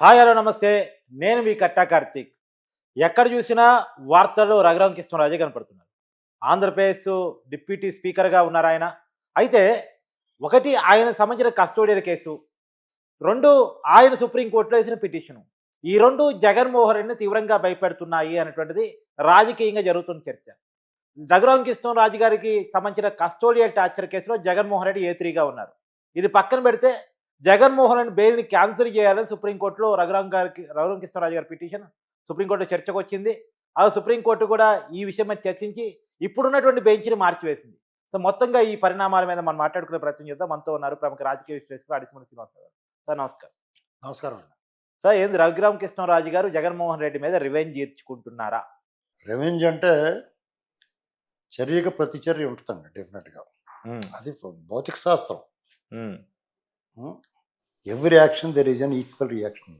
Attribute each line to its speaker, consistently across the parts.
Speaker 1: Hi hello నమస్తే. నేను మీ కట్టా కార్తీక్. ఎక్కడ చూసినా వార్తల్లో రఘురామ కృష్ణరాజే కనపడుతున్నారు ఆంధ్రప్రదేశ్ డిప్యూటీ స్పీకర్గా ఉన్నారు ఆయన. అయితే ఒకటి ఆయన సంబంధించిన కస్టోడియల్ కేసు రెండు ఆయన సుప్రీంకోర్టులో వేసిన పిటిషను ఈ రెండు జగన్మోహన్ రెడ్డిని తీవ్రంగా భయపెడుతున్నాయి అనేటువంటిది రాజకీయంగా జరుగుతున్న చర్చ. రఘురామ కృష్ణరాజు గారికి సంబంధించిన కస్టోడియల్ టార్చర్ కేసులో జగన్మోహన్ రెడ్డి ఏ త్రీగా ఉన్నారు? ఇది పక్కన పెడితే జగన్మోహన్ రెడ్డి బెయిల్ని క్యాన్సిల్ చేయాలని సుప్రీంకోర్టులో రఘురామ్ గారికి రఘురామ కృష్ణరాజు గారి పిటిషన్ సుప్రీంకోర్టులో చర్చకు వచ్చింది. ఆ సుప్రీంకోర్టు కూడా ఈ విషయం మీద చర్చించి ఇప్పుడున్నటువంటి బెంచ్ని మార్చివేసింది. సో మొత్తంగా ఈ పరిణామాల మీద మనం మాట్లాడుకునే ప్రయత్నం చేద్దాం. మనతో ఉన్నారు ప్రముఖ రాజకీయ విశ్లేషకులు అడిసిమని శ్రీనివాస గారు. సార్ నమస్కారం.
Speaker 2: నమస్కారం అండి.
Speaker 1: సార్ ఏంది రఘురామ కృష్ణరాజు గారు జగన్మోహన్ రెడ్డి మీద రివెంజ్ తీర్చుకుంటున్నారా
Speaker 2: రెవెంజ్ అంటే చర్యకు ప్రతిచర్య ఉంటుందండి డెఫినెట్గా. అది భౌతిక శాస్త్రం. Every action there is an equal reaction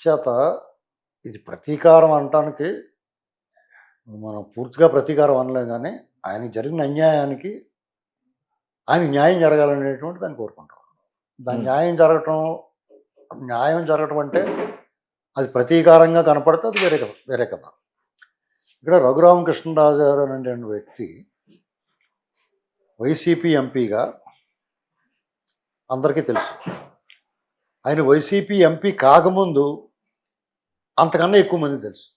Speaker 2: చేత ఇది ప్రతీకారం అనటానికి మనం పూర్తిగా ప్రతీకారం అనలేం కానీ ఆయనకి జరిగిన అన్యాయానికి ఆయన న్యాయం జరగాలనేటువంటి దాన్ని కోరుకుంటాం. దాని. న్యాయం జరగటం న్యాయం జరగటం అంటే అది ప్రతీకారంగా కనపడితే అది వేరే కథ వేరే కథ. ఇక్కడ రఘురామకృష్ణరాజు గారు అనేటువంటి వ్యక్తి వైసీపీ ఎంపీగా అందరికీ తెలుసు. ఆయన వైసీపీ ఎంపీ కాకముందు అంతకన్నా ఎక్కువ మంది తెలుసు.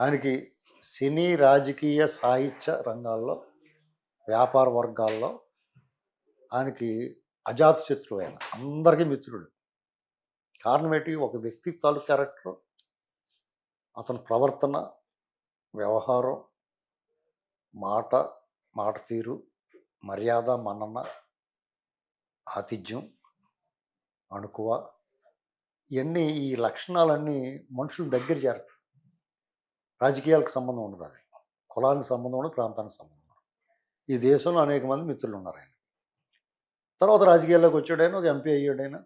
Speaker 2: ఆయనకి సినీ రాజకీయ సాహిత్య రంగాల్లో వ్యాపార వర్గాల్లో ఆయనకి అజాత శత్రువు ఆయన. అందరికీ మిత్రుడు. కారణం ఏంటి? ఒక వ్యక్తి తాలూ క్యారెక్టర్ అతని ప్రవర్తన వ్యవహారం మాట మాట తీరు మర్యాద మన్నన ఆతిథ్యం అణుకువ ఇవన్నీ ఈ లక్షణాలన్నీ మనుషుల దగ్గర చేరుతుంది రాజకీయాలకు సంబంధం ఉండదు అది. కులానికి సంబంధం ఉండదు ప్రాంతానికి సంబంధం ఉండదు. ఈ దేశంలో అనేక మంది మిత్రులు ఉన్నారు ఆయన. తర్వాత రాజకీయాల్లోకి వచ్చాడైనా ఒక ఎంపీ అయ్యాడైనా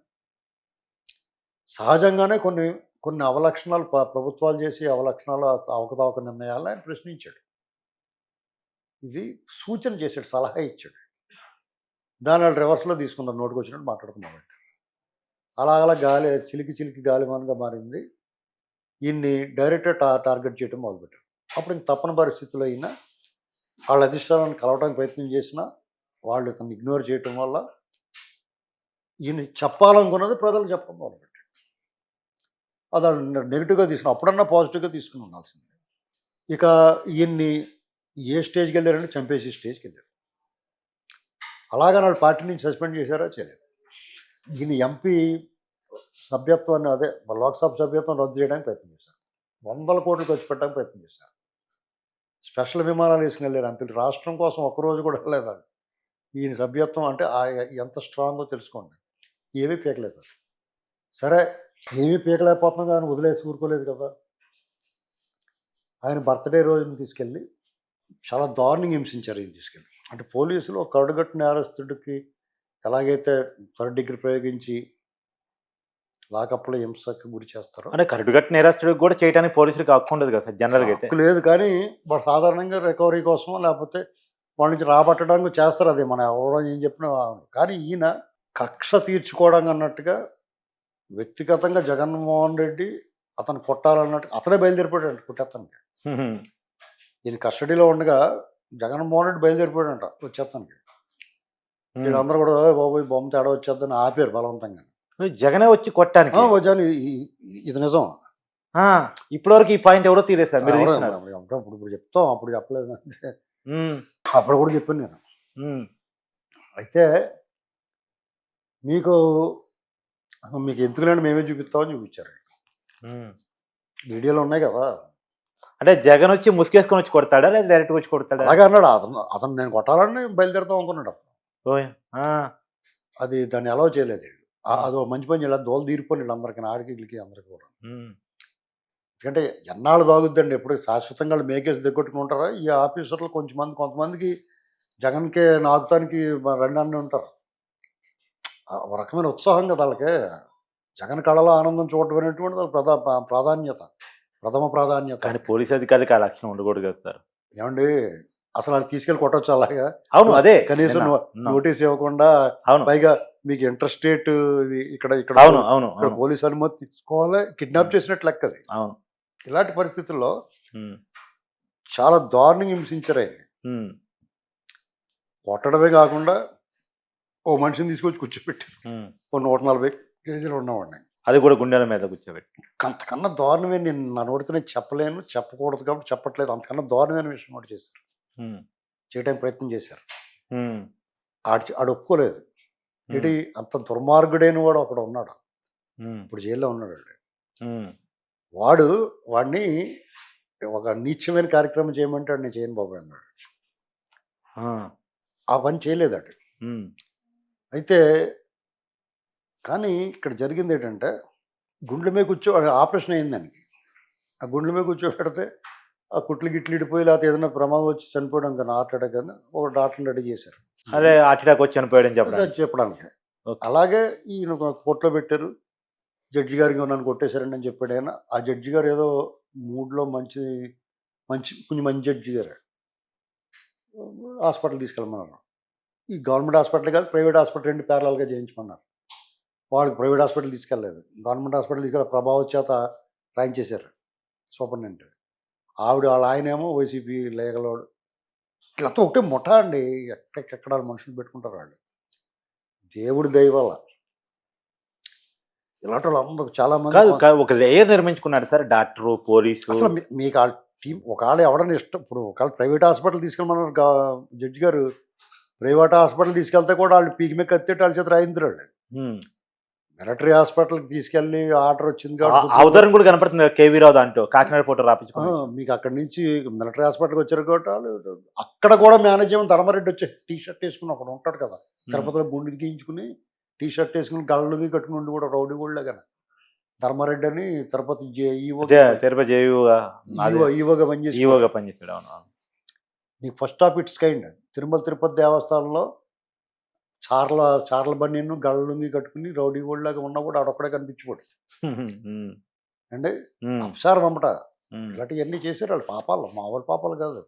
Speaker 2: సహజంగానే కొన్ని కొన్ని అవలక్షణాలు ప్రభుత్వాలు చేసి అవలక్షణాలు అవకతవక నిర్ణయాలను ఆయన ప్రశ్నించాడు. ఇది సూచన చేశాడు సలహా ఇచ్చాడు. దాని వాళ్ళు రివర్స్లో తీసుకున్నారు. నోటుకు వచ్చినట్టు మాట్లాడుకున్నాం అలా అలా గాలి చిలికి చిలికి గాలిమాన్గా మారింది. ఈయన్ని డైరెక్ట్గా టా టార్గెట్ చేయడం మొదలుపెట్టారు. అప్పుడు ఇంక తప్పని పరిస్థితుల్లో అయినా వాళ్ళ అధిష్టానాన్ని కలవడానికి ప్రయత్నం చేసినా వాళ్ళు ఇతను ఇగ్నోర్ చేయటం వల్ల ఈయన చెప్పాలనుకున్నది ప్రజలు చెప్పడం మొదలుపెట్టాడు అది నెగిటివ్గా తీసుకున్న అప్పుడన్నా పాజిటివ్గా తీసుకుని ఉండాల్సింది. ఇక ఈయన్ని ఏ స్టేజ్కి వెళ్ళారంటే చంపేసి స్టేజ్కి వెళ్ళారు. అలాగా నాడు పార్టీ నుంచి సస్పెండ్ చేశారా? చేయలేదు. ఈయన ఎంపీ సభ్యత్వాన్ని అదే లోక్సభ సభ్యత్వం రద్దు చేయడానికి ప్రయత్నం చేశారు. వందల కోట్లు ఖర్చు పెట్టడానికి ప్రయత్నం చేశారు. స్పెషల్ విమానాలు వేసుకెళ్ళారు ఎంపీలు రాష్ట్రం కోసం ఒక్కరోజు కూడా వెళ్ళలేదండి ఈయన సభ్యత్వం అంటే ఆ ఎంత స్ట్రాంగో తెలుసుకోండి. ఏమీ పీకలేదు. సరే ఏమీ పీకలేకపోతున్నాం కానీ వదిలేసి ఊరుకోలేదు కదా. ఆయన బర్త్డే రోజున తీసుకెళ్ళి చాలా దారుణంగా హింసించారు ఈయన తీసుకెళ్ళి. అంటే పోలీసులు ఒక కరుడుగట్టు నేరస్తుడికి ఎలాగైతే థర్డ్ డిగ్రీ ప్రయోగించి లాకప్లో హింసకు గురి చేస్తారో
Speaker 1: అంటే కరడుగట్టు నేరస్తుడికి కూడా చేయడానికి పోలీసులకు హక్కు ఉండదు కదా సార్ జనరల్గా అయితే.
Speaker 2: హక్కు లేదు కానీ వాళ్ళు సాధారణంగా రికవరీ కోసం లేకపోతే వాళ్ళ నుంచి రాబట్టడానికి చేస్తారు అది మన ఎవరో ఏం చెప్పినా కానీ ఈయన కక్ష తీర్చుకోవడం అన్నట్టుగా వ్యక్తిగతంగా జగన్మోహన్ రెడ్డి అతను కొట్టాలన్నట్టు అతనే బయలుదేరిపోయాడు కొట్టేస్తానికి.
Speaker 1: హ్మ్.
Speaker 2: ఈయన కస్టడీలో ఉండగా జగన్మోహన్ రెడ్డి బయలుదేరిపోయాడంట వచ్చేస్తానికి వీళ్ళందరూ కూడా "ఓయ్ బాబు బొమ్మ తేడా వచ్చేద్దని ఆపారు బలవంతంగా.
Speaker 1: జగనే వచ్చి కొట్టానికి?
Speaker 2: "ఆ, వచ్చాను ఇది- నిజం.
Speaker 1: ఇప్పటివరకు ఈ పాయింట్ ఎవరో మీరు.
Speaker 2: అప్పుడు ఇప్పుడు ఇప్పుడు చెప్తాం అప్పుడు చెప్పలేదు అప్పుడు కూడా చెప్పాను నేను. అయితే మీకు మీకు ఎందుకులేండి మేమే చూపిస్తామని చూపించారు. వీడియోలో ఉన్నాయి కదా.
Speaker 1: అంటే జగన్ వచ్చి ముసుగేసుకొని వచ్చి కొడతాడా లేదా డైరెక్ట్ వచ్చి కొడతాడా?
Speaker 2: అలాగే అన్నాడు. అతను అతను నేను కొట్టాలని బయలుదేరుతాం అనుకున్నాడు అతను. అది దాన్ని అలౌ చేయలేదు అదో మంచి పని ఇలా దోలు తీరిపోయి వీళ్ళందరికీ ఆడికి వీళ్ళకి అందరికీ కూడా. ఎందుకంటే ఎన్నాళ్ళు తాగుద్దండి ఎప్పుడు శాశ్వతంగా మేకేసి దిగొట్టుకుంటారా ఈ ఆఫీసర్లు కొంచెం మంది కొంతమందికి జగన్కే నాకుతానికి రెండు అన్నీ ఉంటారు. ఒక రకమైన ఉత్సాహం కదా వాళ్ళకి. జగన్ కళలో ఆనందం చూడటం అనేటువంటిది ప్రధా ప్రా- ప్రాధాన్యత. ప్రథమ ప్రాధాన్యత.
Speaker 1: కానీ పోలీస్ అధికారికి ఆ లక్షణం ఉండకూడదు కదా సార్.
Speaker 2: ఏమండి? అసలు అది తీసుకెళ్ళి కొట్టొచ్చు అలాగా?
Speaker 1: అవును అదే
Speaker 2: కనీసం. నోటీస్ ఇవ్వకుండా
Speaker 1: అవును.
Speaker 2: పైగా మీకు ఇంటర్ స్టేట్ ఇది ఇక్కడ ఇక్కడ
Speaker 1: అవును అవును
Speaker 2: ఇక్కడ పోలీస్ అనుమతి తీసుకోవాలి కిడ్నాప్ చేసినట్టు లెక్క అది.
Speaker 1: అవును.
Speaker 2: ఇలాంటి పరిస్థితుల్లో చాలా దారుణంగా హింసించారు ఆయన కొట్టడమే కాకుండా ఓ మనిషిని తీసుకొచ్చి కూర్చోబెట్టి
Speaker 1: ఉమ్.
Speaker 2: ఓ నూట నలభై కేజీలు ఉన్నవాడిని.
Speaker 1: అది కూడా గుండెల మీద కూర్చోబెట్టి.
Speaker 2: అంతకన్నా దారుణమే నేను నా నోటితో నేను చెప్పలేను చెప్పకూడదు కాబట్టి చెప్పట్లేదు. అంతకన్నా దారుణమైన విషయం ఒకటి చేశారు. చేయడానికి ప్రయత్నం చేశారు. ఆడు ఆడు ఒప్పుకోలేదు. ఏంటి అంత దుర్మార్గుడైన వాడు ఒకడు ఉన్నాడు. ఇప్పుడు జైల్లో ఉన్నాడు వాడు. వాడిని ఒక నీచమైన కార్యక్రమం చేయమంటే వాడు నేను చేయను బాబు అన్నాడు.
Speaker 1: ఆ,
Speaker 2: పని చేయలేదు అటు
Speaker 1: ఉమ్,
Speaker 2: అయితే కానీ ఇక్కడ జరిగింది ఏంటంటే గుండెల మీద కూర్చో ఆపరేషన్ అయింది దానికి. ఆ గుండెల మీద కూర్చోబెడితే ఆ కుట్లు గిట్లు ఇడిపోయి లేకపోతే ఏదైనా ప్రమాదం వచ్చి చనిపోవడం కానీ హార్ట్ అటాక్ కానీ ఒక డాక్టర్ని రెడీ చేశారు.
Speaker 1: అదే అటాక్ వచ్చి చనిపోయాడని చెప్పడానికి.
Speaker 2: చెప్పడానికి. అలాగే ఈయన ఒక కోర్టులో పెట్టారు. జడ్జి గారికి నన్ను కొట్టేశారండి అని చెప్పాడు ఆయన. ఆ జడ్జి గారు ఏదో మూడ్లో మంచి మంచి కొంచెం మంచి జడ్జి గారు. హాస్పిటల్ తీసుకెళ్ళమన్నారు. ఈ గవర్నమెంట్ హాస్పిటల్ కాదు ప్రైవేట్ హాస్పిటల్ రెండు ప్యారలాల్గా చేయించమన్నారు. వాళ్ళకి ప్రైవేట్ హాస్పిటల్ తీసుకెళ్ళలేదు. గవర్నమెంట్ హాస్పిటల్ తీసుకెళ్ళి ప్రభావం చేత రాయించేశారు. సూపరింటెండెంట్. ఆవిడ వాళ్ళ ఆయనేమో వైసీపీ లేగలోడు. వీళ్ళంతా ఒకటే ముఠా అండి. ఎక్కడెక్కడ మనుషులు పెట్టుకుంటారు వాళ్ళు. దేవుడి దయ వల్ల. ఇలాంటి వాళ్ళు అందరూ చాలా మంది
Speaker 1: ఒక లేయర్ నిర్మించుకున్నాడు సార్ డాక్టరు పోలీసు.
Speaker 2: అసలు మీకు వాళ్ళ టీం ఒకవేళ ఎవడని ఇష్టం ఇప్పుడు ఒకవేళ ప్రైవేట్ హాస్పిటల్ తీసుకెళ్ళమన్నారు జడ్జి గారు ప్రైవేట్ హాస్పిటల్ తీసుకెళ్తే కూడా వాళ్ళు పీకి మీద కత్తేటి వాళ్ళ చేత రాయించారు. మిలిటరీ హాస్పిటల్కి తీసుకెళ్ళి ఆర్డర్ వచ్చింది
Speaker 1: అవతారం కూడా కనపడుతుంది కదా, కేవీ రావు దాంట్లో. కాకినాడ ఫోటో రాపించుకున్నాడు.
Speaker 2: మీకు అక్కడి నుంచి మిలిటరీ హాస్పిటల్కి వచ్చారు కాబట్టి అక్కడ కూడా మేనేజ్మెంట్ ధర్మారెడ్డి వచ్చి టీ షర్ట్ వేసుకుని ఒకడు ఉంటాడు కదా. తిరుపతిలో గుండె గీయించుకుని టీ షర్ట్ వేసుకుని గళ్ళకి కట్టుకుని ఉండి కూడా రౌడీ కూడా కానీ ధర్మారెడ్డి అని తిరుపతి
Speaker 1: తిరుపతి
Speaker 2: ఈవోగా పనిచేసి
Speaker 1: ఈవోగా అవును.
Speaker 2: నీకు first of its kind Tirumala Tirupati దేవస్థానంలో చార్ల చార్ల బన్నీను గళ్ళుంగి కట్టుకుని రౌడీ లాగా ఉన్నా కూడా ఆడొక్కడే కనిపించుకోడు.
Speaker 1: ఉమ్,
Speaker 2: అప్సారం అమ్మట ఇలాంటివన్నీ చేశారు వాళ్ళు పాపాలు మామూలు పాపాలు కాదు.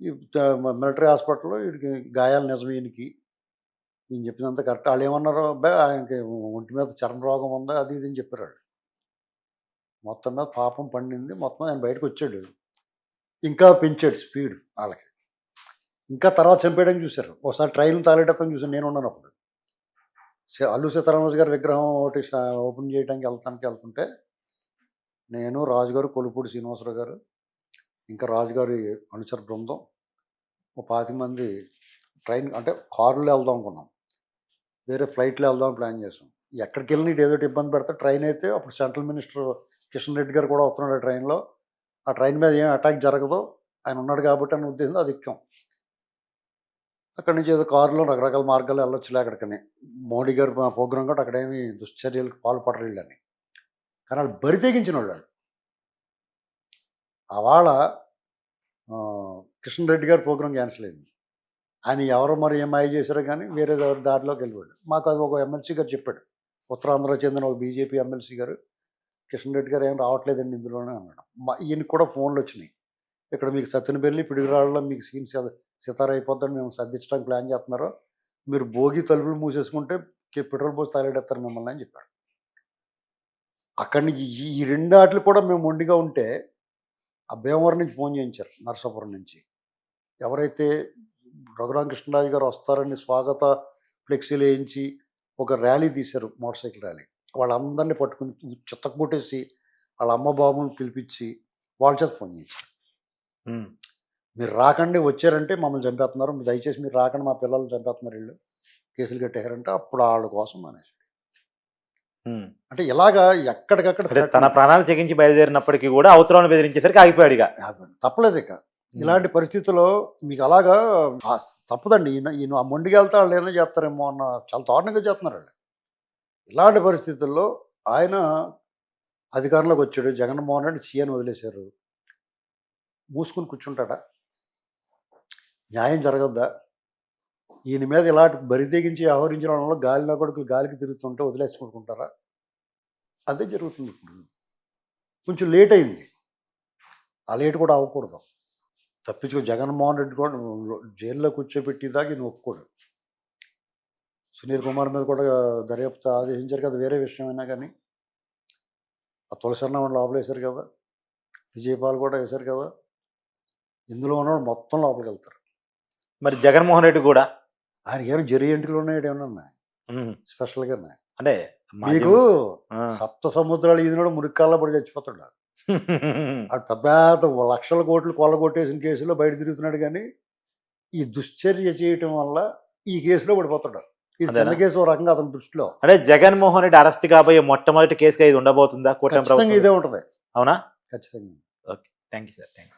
Speaker 2: ఈ మిలిటరీ హాస్పిటల్లో వీడికి గాయాలు నిజమే ఈయనకి. నేను చెప్పినంత కరెక్ట్. వాళ్ళు ఏమన్నారు అబ్బాయి ఆయనకి ఒంటి మీద చర్మ రోగం ఉందా? అది ఇది అని చెప్పారు వాళ్ళు మొత్తం మీద పాపం పండింది. మొత్తం ఆయన బయటకు వచ్చాడు ఇంకా పెంచాడు స్పీడ్ వాళ్ళకి ఇంకా తర్వాత చంపేయడానికి చూశారు. ఒకసారి ట్రైన్ తాలేటం చూసాను నేను ఉన్నాను అప్పుడు. సే- అల్లు సీతారామరాజు గారి విగ్రహం ఒకటి ఓపెన్ చేయడానికి వెళ్తానికి వెళ్తుంటే నేను రాజుగారు కొలుపూడి శ్రీనివాసరావు గారు ఇంకా రాజుగారి అనుచర బృందం ఒక పాతి మంది ట్రైన్ అంటే కారులో వెళ్దాం అనుకున్నాం. వేరే ఫ్లైట్లో వెళ్దాం ప్లాన్ చేసాం ఎక్కడికి వెళ్ళిన ఏదో ఒకటి ఇబ్బంది పెడితే ట్రైన్ అయితే అప్పుడు సెంట్రల్ మినిస్టర్ కిషన్ రెడ్డి గారు కూడా వస్తున్నాడు ఆ ట్రైన్లో. ఆ ట్రైన్ మీద ఏం అటాక్ జరగదు ఆయన ఉన్నాడు కాబట్టి అని ఉద్దేశంతో అది ఎక్కాం. అక్కడి నుంచి ఏదో కారులో రకరకాల మార్గాలు వెళ్ళొచ్చులే అక్కడికని. మోడీ గారు ప్రోగ్రాం కూడా అక్కడేమి దుశ్చర్యలకు పాల్పడరు కానీ వాళ్ళు బరి తెగించిన వాళ్ళు అవాళ ఆ, కిషన్ రెడ్డి గారి ప్రోగ్రాం క్యాన్సిల్ అయింది. ఆయన ఎవరో మరి ఏం మాయ చేశారో కానీ వేరే ఎవరి దారిలోకి వెళ్ళిపోయాడు. మాకు అది ఒక ఎమ్మెల్సీ గారు చెప్పాడు. ఉత్తరాంధ్ర చెందిన ఒక బీజేపీ ఎమ్మెల్సీ గారు కిషన్ రెడ్డి గారు ఏం రావట్లేదండి ఇందులోనే అన్నాడు. మా ఈయనకి కూడా ఫోన్లు వచ్చినాయి. ఇక్కడ మీకు సత్యనపల్లి పిడుగురాళ్ళలో మీకు సీన్ సితారైపోద్దని మేము సర్దించడానికి ప్లాన్ చేస్తున్నారు మీరు భోగి తలుపులు మూసేసుకుంటే పెట్రోల్ పోసి తాగేడేస్తారు మిమ్మల్ని అని చెప్పాడు. అక్కడి నుంచి ఈ- రెండు ఆటలు కూడా మేము మొండిగా ఉంటే ఆ భీమవరం నుంచి ఫోన్ చేయించారు నరసాపురం నుంచి. ఎవరైతే రఘురామకృష్ణరాజు గారు వస్తారని స్వాగత ఫ్లెక్సీలు వేయించి ఒక ర్యాలీ తీశారు మోటార్ సైకిల్ ర్యాలీ. వాళ్ళందరినీ పట్టుకుని చిత్తకు కొట్టేసి వాళ్ళ అమ్మ బాబుని పిలిపించి వాళ్ళ చేత ఫోన్ చేయించారు. మీరు రాకండి వచ్చారంటే మమ్మల్ని చంపేస్తున్నారు. మీరు దయచేసి మీరు రాకండి మా పిల్లల్ని చంపేస్తున్నారు వీళ్ళు. కేసులు కట్టేశారంటే అప్పుడు వాళ్ళ కోసం అనేసి. అంటే ఇలాగా ఎక్కడికక్కడ
Speaker 1: తన ప్రాణాలు తెగించి బయలుదేరినప్పటికీ కూడా అవతరాలను బెదిరించేసరికి ఆగిపోయాడు ఇక.
Speaker 2: తప్పలేదు ఇక. ఇలాంటి పరిస్థితుల్లో మీకు అలాగా తప్పదండి. ఈయన ఈయన ఆ మొండికి వెళ్తే వాళ్ళు ఏమైనా చేస్తారేమో అన్న చాలా దారుణంగా చేస్తున్నారు వాళ్ళు. ఇలాంటి పరిస్థితుల్లో ఆయన అధికారంలోకి వచ్చాడు. జగన్మోహన్ రెడ్డి సీఎన్ వదిలేశారు. మూసుకుని కూర్చుంటాడా? న్యాయం జరగద్దా? ఈయన మీద ఇలాంటి బరితెగించి తెగించి వ్యవహరించిన వాళ్ళలో గాలిలో కొడుకులు గాలికి తిరుగుతుంటే వదిలేసుకుంటారా అదే జరుగుతుంది ఇప్పుడు. కొంచెం లేట్ అయింది. ఆ లేట్ కూడా అవ్వకూడదు. తప్పించుకో జగన్మోహన్ రెడ్డి కూడా జైల్లో కూర్చోబెట్టేదాకా ఈయన ఒప్పుకోడు. సునీల్ కుమార్ మీద కూడా దర్యాప్తు ఆదేశించారు కదా వేరే విషయమైనా కానీ. ఆ తులసన్న వాళ్ళు లోపల వేశారు కదా. విజయపాల్ కూడా వేశారు కదా. ఇందులో ఉన్నవాడు మొత్తం లోపలికి వెళ్తారు.
Speaker 1: మరి జగన్మోహన్ రెడ్డి కూడా?
Speaker 2: ఆయన ఏమైనా జరి ఎంట్రీలు ఉన్నాయి ఏమైనా ఉన్నాయి
Speaker 1: ఉమ్,
Speaker 2: స్పెషల్గా ఉన్నాయి
Speaker 1: అంటే
Speaker 2: మీకు. సప్త సముద్రాలు ఈదినోడు మురికాల్లో పడి చచ్చిపోతాడు. ఆడు పెద్ద లక్షల కోట్లు కొల్ల కొట్టేసిన కేసులో బయట తిరుగుతున్నాడు కానీ ఈ దుశ్చర్య చేయటం వల్ల ఈ కేసులో పడిపోతాడు. ఇది చిన్న? కేసు రకంగా అతని దృష్టిలో.
Speaker 1: అంటే జగన్మోహన్ రెడ్డి అరెస్ట్ కాబోయే మొట్టమొదటి కేసుగా ఇది ఉండబోతుందా?
Speaker 2: ఖచ్చితంగా ఇదే ఉంటది.
Speaker 1: అవునా?
Speaker 2: ఖచ్చితంగా.
Speaker 1: Thank you sir thank